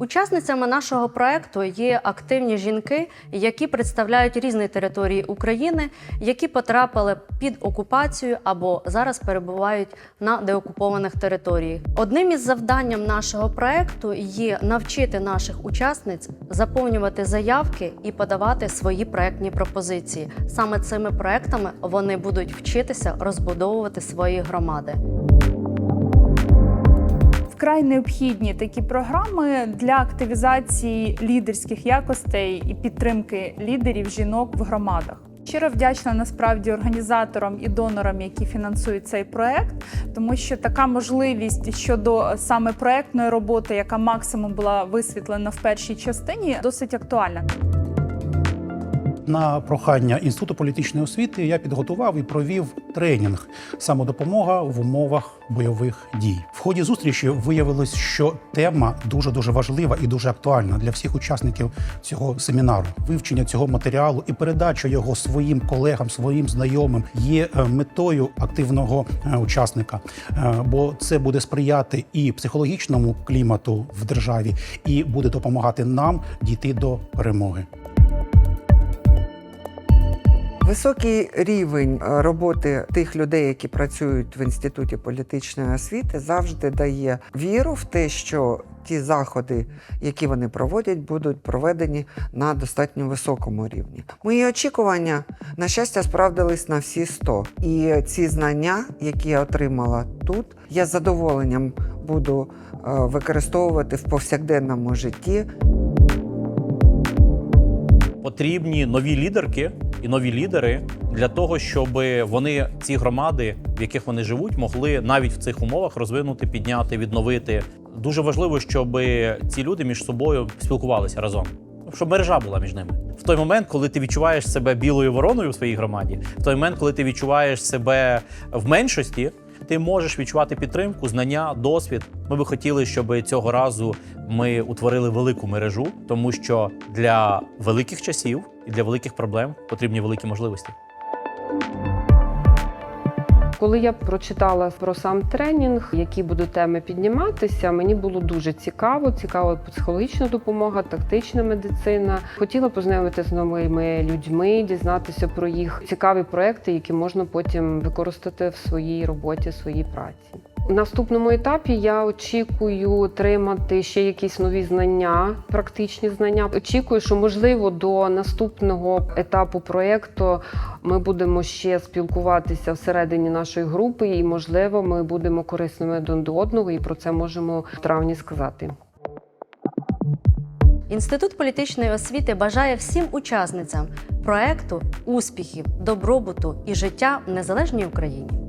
Учасницями нашого проекту є активні жінки, які представляють різні території України, які потрапили під окупацію або зараз перебувають на деокупованих територіях. Одним із завданням нашого проекту є навчити наших учасниць заповнювати заявки і подавати свої проектні пропозиції. Саме цими проектами вони будуть вчитися розбудовувати свої громади. Вкрай необхідні такі програми для активізації лідерських якостей і підтримки лідерів жінок в громадах. Щиро вдячна насправді організаторам і донорам, які фінансують цей проект, тому що така можливість щодо саме проектної роботи, яка максимум була висвітлена в першій частині, досить актуальна. На прохання інституту політичної освіти я підготував і провів тренінг самодопомога в умовах бойових дій. В ході зустрічі виявилось, що тема дуже дуже важлива і дуже актуальна для всіх учасників цього семінару. Вивчення цього матеріалу і передача його своїм колегам, своїм знайомим є е, метою активного е, учасника, Е, бо це буде сприяти і психологічному клімату в державі, і буде допомагати нам дійти до перемоги. Високий рівень е, роботи тих людей, які працюють в інституті політичної освіти, завжди дає віру в те, що ті заходи, які вони проводять, будуть проведені на достатньо високому рівні. Мої очікування, на щастя, справдились на всі 100. І ці знання, які я отримала тут, я з задоволенням буду е, використовувати в повсякденному житті. потрібні нові лідерки і нові лідери для того, щоб вони ці громади, в яких вони живуть, могли навіть в цих умовах розвинути, підняти, відновити. Дуже важливо, щоб ці люди між собою спілкувалися разом, щоб мережа була між ними. В той момент, коли ти відчуваєш себе білою вороною в своїй громаді, в той момент, коли ти відчуваєш себе в меншості, ти можеш відчувати підтримку, знання, досвід. Ми би хотіли, щоб цього разу ми утворили велику мережу, тому що для великих часів і для великих проблем потрібні великі можливості. Коли я прочитала про сам тренінг, які будуть теми підніматися, мені було дуже цікаво. Цікава психологічна допомога, тактична медицина. Хотіла познайомитися з новими людьми, дізнатися про їх цікаві проекти, які можна потім використати в своїй роботі, в своїй праці. Наступному етапі я очікую отримати ще якісь нові знання, практичні знання. Очікую, що можливо до наступного етапу проєкту ми будемо ще спілкуватися всередині нашої групи, і можливо, ми будемо корисними один до одного, і про це можемо в травні сказати. Інститут політичної освіти бажає всім учасницям проекту успіхів, добробуту і життя в незалежній Україні.